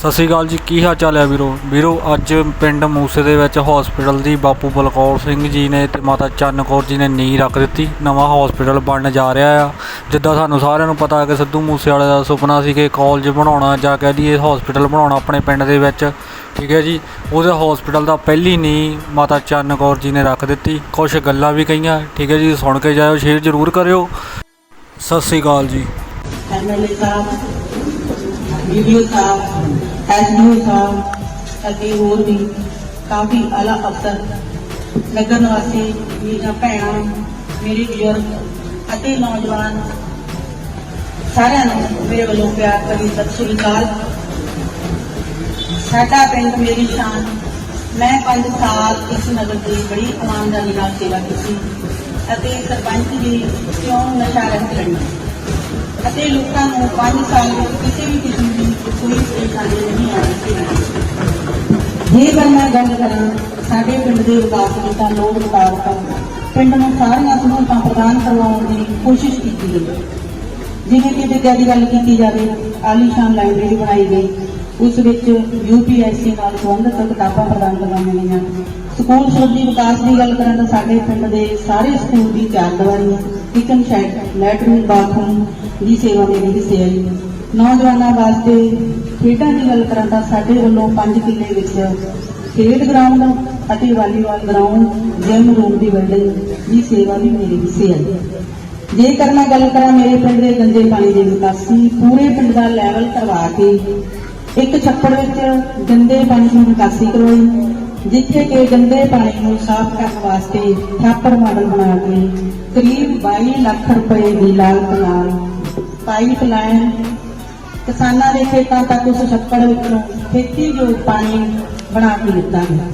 ਸਤਿ ਸ਼੍ਰੀ ਅਕਾਲ ਜੀ, ਕੀ ਹਾਲ ਚਾਲ ਹੈ ਵੀਰੋ? ਵੀਰੋ, ਅੱਜ ਪਿੰਡ ਮੂਸੇ ਦੇ ਵਿੱਚ ਹਸਪੀਟਲ ਦੀ ਬਾਪੂ ਬਲਕੌਰ ਸਿੰਘ ਜੀ ਨੇ ਤੇ ਮਾਤਾ ਚੰਨ ਕੌਰ ਜੀ ਨੇ ਨੀਂਹ ਰੱਖ ਦਿੱਤੀ। ਨਵਾਂ ਹਸਪੀਟਲ ਬਣਨ ਜਾ ਰਿਹਾ ਆ। ਜਿੱਦਾਂ ਸਾਨੂੰ ਸਾਰਿਆਂ ਨੂੰ ਪਤਾ ਹੈ ਕਿ ਸਿੱਧੂ ਮੂਸੇ ਵਾਲੇ ਦਾ ਸੁਪਨਾ ਸੀ ਕਿ ਕਾਲਜ ਬਣਾਉਣਾ ਜਾਂ ਕਹਿ ਲਈਏ ਹਸਪੀਟਲ ਬਣਾਉਣਾ ਆਪਣੇ ਪਿੰਡ ਦੇ ਵਿੱਚ। ਠੀਕ ਹੈ ਜੀ? ਉਹਦੇ ਹਸਪੀਟਲ ਦਾ ਪਹਿਲੀ ਨੀਂਹ ਮਾਤਾ ਚੰਨ ਕੌਰ ਜੀ ਨੇ ਰੱਖ ਦਿੱਤੀ। ਕੁਝ ਗੱਲਾਂ ਵੀ ਕਹੀਆਂ। ਠੀਕ ਹੈ ਜੀ? ਸੁਣ ਕੇ ਜਾਇਓ, ਸ਼ੇਅਰ ਜ਼ਰੂਰ ਕਰਿਓ। ਸਤਿ ਸ਼੍ਰੀ ਅਕਾਲ ਜੀ। ਐਮਐਲਏ ਸਾਹਿਬ ਵੀਡੀਓ ਸਾਹਿਬ ਐਸਡੀਓ ਸਾਹਿਬ ਅਤੇ ਹੋਰ ਵੀ ਕਾਫੀ ਆਲਾ ਅਫਸਰ ਨਗਰ ਨਿਵਾਸੀ ਮੇਰੀਆਂ ਭੈਣਾਂ, ਮੇਰੇ ਬਜ਼ੁਰਗ ਅਤੇ ਨੌਜਵਾਨ ਸਾਰਿਆਂ ਨੂੰ ਮੇਰੇ ਵੱਲੋਂ ਪਿਆਰ ਭਰੀ ਸਤਿ ਸ਼੍ਰੀ ਅਕਾਲ। ਸਾਡਾ ਪਿੰਡ ਮੇਰੀ ਸ਼ਾਨ। ਮੈਂ 5 ਸਾਲ ਇਸ ਨਗਰ ਦੀ ਬੜੀ ਇਮਾਨਦਾਰੀ ਨਾਲ ਸੇਵਾ ਕੀਤੀ ਅਤੇ ਸਰਪੰਚ ਦੀ ਕਿਉਂ ਨਸ਼ਾ ਰਹਿਤ ਲੜਨਾ ਅਤੇ ਲੋਕਾਂ ਨੂੰ 5 ਸਾਲ ਵਿੱਚ ਕਿਸੇ ਵੀ ਕਿਸਮ ਕੋਈ ਪਰੇਸ਼ਾਨੀ ਨਹੀਂ ਆਈ ਜੇਕਰ ਮੈਂ ਗੱਲ ਕਰਾਂ, ਸਾਡੇ ਪਿੰਡ ਦੇ ਵਿਕਾਸ ਦੀ ਤਾਂ ਲੋਕ ਮੁਤਾਬਕ ਪਿੰਡ ਨੂੰ ਸਾਰੀਆਂ ਸਹੂਲਤਾਂ ਪ੍ਰਦਾਨ ਕਰਵਾਉਣ ਦੀ ਕੋਸ਼ਿਸ਼ ਕੀਤੀ ਗਈ। ਜਿਵੇਂ ਕਿ ਵਿਦਿਆ ਦੀ ਗੱਲ ਕੀਤੀ ਜਾਵੇ ਆਲੀਸ਼ਾਨ ਲਾਇਬ੍ਰੇਰੀ ਬਣਾਈ ਗਈ। ਉਸ ਵਿੱਚ ਯੂਪੀਐਸਸੀ ਨਾਲ ਸੰਬੰਧਿਤ ਕਿਤਾਬਾਂ ਪ੍ਰਦਾਨ ਕਰਵਾਈਆਂ ਗਈਆਂ। ਸਕੂਲ ਸੰਬੰਧੀ ਵਿਕਾਸ ਦੀ ਗੱਲ ਕਰਾਂ ਤਾਂ ਸਾਡੇ ਪਿੰਡ ਦੇ ਸਾਰੇ ਸਕੂਲ ਦੀ ਚਾਰ ਦੀਵਾਰੀ, ਕਿਚਨ ਸ਼ੈਡ ਲੈਟਰਿਨ ਬਾਥਰੂਮ ਦੀ ਸੇਵਾ ਮੇਰੀ ਹਿੱਸੇ ਆਈ ਨੌਜਵਾਨਾਂ ਵਾਸਤੇ ਖੇਡਾਂ ਦੀ ਗੱਲ ਕਰਾਂ ਤਾਂ ਸਾਡੇ ਵੱਲੋਂ 5 ਕਿੱਲੇ ਵਿੱਚ ਖੇਡ ਗਰਾਊਂਡ ਅਤੇ ਵਾਲੀਬਾਲ ਗਰਾਊਂਡ ਜਿਮ ਰੂਮ ਦੀ ਬਿਲਡਿੰਗ ਦੀ ਸੇਵਾ ਵੀ ਮੇਰੀ ਹਿੱਸੇ ਆਈ ਜੇਕਰ ਮੈਂ ਗੱਲ ਕਰਾਂ ਮੇਰੇ ਪਿੰਡ ਦੇ ਗੰਦੇ ਪਾਣੀ ਦੀ ਨਿਕਾਸੀ, ਪੂਰੇ ਪਿੰਡ ਦਾ ਲੈਵਲ ਕਰਵਾ ਕੇ ਇੱਕ ਛੱਪੜ ਵਿੱਚ ਗੰਦੇ ਪਾਣੀ ਦੀ ਨਿਕਾਸੀ ਕਰਵਾਈ, ਜਿੱਥੇ ਕਿ ਗੰਦੇ ਪਾਣੀ ਨੂੰ ਸਾਫ਼ ਕਰਨ ਵਾਸਤੇ ਥਾਪਰ ਮਾਡਲ ਬਣਾ ਕੇ ਕਰੀਬ 22 ਲੱਖ ਰੁਪਏ ਦੀ ਲਾਗਤ ਨਾਲ ਪਾਈਪ ਲਾਈਨ ਕਿਸਾਨਾਂ ਦੇ ਖੇਤਾਂ ਤੱਕ ਉਸ ਛੱਪੜ ਵਿੱਚੋਂ ਖੇਤੀਯੋਗ ਪਾਣੀ ਬਣਾ ਕੇ ਦਿੱਤਾ ਗਿਆ।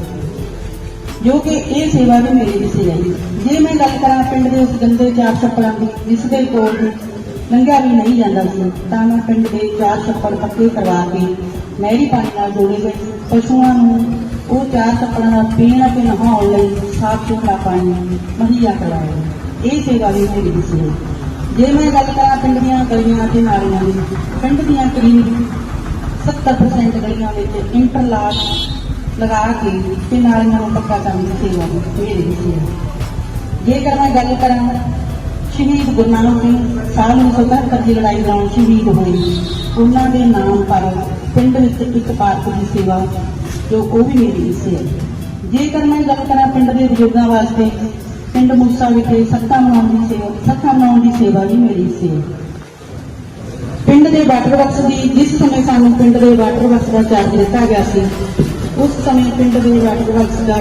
ਜੋ ਕਿ ਇਹ ਸੇਵਾ ਵੀ ਮੇਰੀ ਹਿੱਸੇ ਆਈ ਜੇ ਮੈਂ ਗੱਲ ਕਰਾਂ ਪਿੰਡ ਦੇ ਉਸ ਗੰਦੇ ਚਾਰ ਛੱਪੜਾਂ ਦੀ, ਜਿਸ ਦੇ ਕੋਲ ਲੰਘਿਆ ਵੀ ਨਹੀਂ ਜਾਂਦਾ ਸੀ, ਤਾਂ ਮੈਂ ਪਿੰਡ ਦੇ ਚਾਰ ਛੱਪੜ ਪੱਕੇ ਕਰਵਾ ਕੇ ਨਹਿਰੀ ਪਾਣੀ ਨਾਲ ਜੋੜੇ ਗਏ। ਪਸ਼ੂਆਂ ਨੂੰ ਉਹ ਚਾਰ ਛੱਪੜਾਂ ਨਾਲ ਪੀਣ ਅਤੇ ਨਹਾਉਣ ਲਈ ਸਾਫ਼ ਸੁਥਰਾ ਪਾਣੀ ਮੁਹੱਈਆ ਕਰਵਾਇਆ। ਇਹ ਸੇਵਾ ਵੀ ਮੇਰੀ ਹਿੱਸੇ ਆਈ ਜੇ ਮੈਂ ਗੱਲ ਕਰਾਂ ਪਿੰਡ ਦੀਆਂ ਗਲੀਆਂ ਅਤੇ ਨਾਲੀਆਂ ਦੀ, ਪਿੰਡ ਦੀਆਂ ਕਰੀਬ 70% ਗਲੀਆਂ ਵਿੱਚ ਇੰਟਰਲਾਕ ਲਗਾ ਕੇ ਤੇ ਨਾਲੀਆਂ ਨੂੰ ਪੱਕਾ ਕਰਨ ਦੀ ਸੇਵਾ ਮੇਰੀ ਹਿੱਸੇ ਹੈ ਜੇਕਰ ਮੈਂ ਗੱਲ ਕਰਾਂ ਸ਼ਹੀਦ ਗੁਰੂ ਨਾਨਕ ਸਿੰਘ ਸਾਲ 1977 ਦੀ ਲੜਾਈ ਦੌਰਾਨ ਸ਼ਹੀਦ ਹੋਏ, ਉਹਨਾਂ ਦੇ ਨਾਮ ਪਰ ਪਿੰਡ ਵਿੱਚ ਇੱਕ ਪਾਰਕ ਦੀ ਸੇਵਾ ਜੋ ਉਹ ਵੀ ਮੇਰੀ ਹਿੱਸੇ ਹੈ। ਜੇਕਰ ਮੈਂ ਗੱਲ ਕਰਾਂ ਪਿੰਡ ਦੇ ਬਜ਼ੁਰਗਾਂ ਵਾਸਤੇ ਪਿੰਡ ਮੂਸਾ ਵਿਖੇ ਸੱਤਾ ਮਨਾਉਣ ਦੀ ਸੇਵਾ ਸੱਤਾ ਮਨਾਉਣ ਦੀ ਸੇਵਾ ਵੀ ਮੇਰੀ ਸੀ। ਪਿੰਡ ਦੇ ਵਾਟਰ ਬਾਕਸ ਦੀ ਜਿਸ ਸਮੇਂ ਸਾਨੂੰ ਪਿੰਡ ਦੇ ਵਾਟਰ ਬਕਸ ਦਾ ਚਾਰਜ ਦਿੱਤਾ ਗਿਆ ਸੀ, ਉਸ ਸਮੇਂ ਪਿੰਡ ਦੇ ਵਾਟਰ ਬਾਕਸ ਦਾ